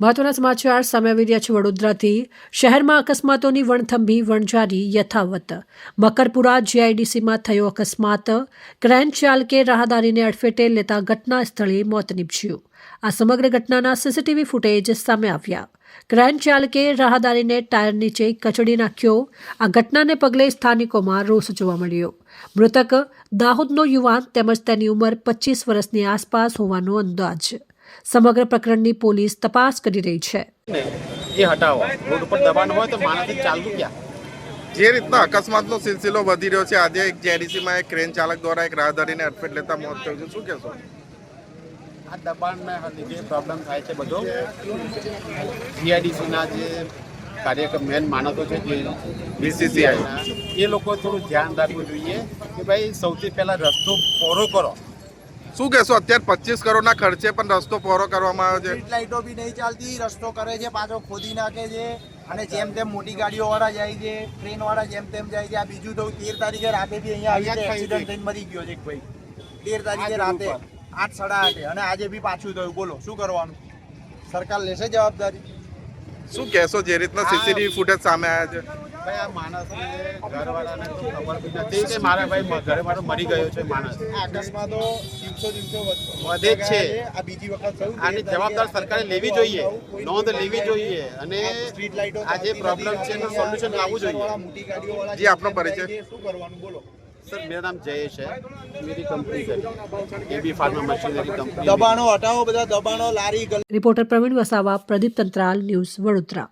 મહત્વના સમાચાર, સામે રહ્યા છે વડોદરાથી. શહેરમાં અકસ્માતોની વણથંભી, વણઝારી યથાવત. મકરપુરા જીઆઈડીસીમાં થયો અકસ્માત. ક્રેન ચાલકે રાહદારીને અડફેટે લેતા ઘટના સ્થળે મોત નીપજ્યું. આ સમગ્ર ઘટનાના સીસીટીવી ફૂટેજ સામે આવ્યા. ક્રેન ચાલકે રાહદારીને ટાયર નીચે કચડી નાખ્યો. આ ઘટનાને પગલે સ્થાનિકોમાં રોષ જોવા મળ્યો. મૃતક દાહોદનો યુવાન તેમજ તેની ઉંમર પચીસ વર્ષની આસપાસ હોવાનો અંદાજ. સમગ્ર પ્રકરણની પોલીસ તપાસ કરી રહી છે. ને એ હટાવો. રોડ ઉપર દબાણ હોય તો માણસ ચાલવું ક્યાં? જે રીતના અકસ્માતનો સિલસિલો વધી રહ્યો છે આજે એક જેડીસીમાં એક ક્રેન ચાલક દ્વારા એક રાહદારીને અડફેટ લેતા મોત થયું છે. શું કહેશો? આ દબાણના લીધે પ્રોબ્લેમ થાય છે બધો. જીઆઈડીસીના જે કાર્યક્રમ મેન માણસો છે જે બીસીસીઆઈના એ લોકો થોડું ધ્યાન રાખવું જોઈએ કે ભાઈ સૌથી પહેલાં રસ્તો પહોળો કરો. શું કહેશો? અત્યારે પચીસ કરોડના ખર્ચે પણ રસ્તો પહોળો કરવામાં આવ્યો છે. સ્ટ્રીટ લાઇટો બી નહીં ચાલતી રસ્તો કરે છે પાછો ખોદી નાખે છે અને જેમ તેમ મોટી ગાડીઓ વાળા જાય છે ટ્રેન વાળા જેમ તેમ જાય છે આ બીજું તો તેર તારીખે રાતે બી અહીંયા આવી એક્સિડન્ટ થઈને મરી ગયો છે એક ભાઈ. તેર તારીખે રાતે આઠ સાડા આઠે અને આજે બી પાછું થયું. બોલો શું કરવાનું? સરકાર લેશે જવાબદારી? શું કહેશો? જે રીતના સીસીટીવી ફૂટેજ સામે આવ્યા છે. મરી ગયો છે માણસ. અકસ્માતો દિવસો દિવસો વધે જ છે. આ બીજી વખત આની જવાબદાર સરકારે લેવી જોઈએ. નોંધ લેવી જોઈએ. અને સ્ટ્રીટ લાઇટો આ જે પ્રોબ્લેમ છે એનું સોલ્યુશન લાવવું જોઈએ. જી આપનો પરિચય. શું કરવાનું? બોલો. સર મેરા નામ જય દબાણો હટાવો બધા દબાણો લારી રિપોર્ટર પ્રવીણ વસાવા પ્રદીપ તંત્રાલ ન્યૂઝ વડોદરા.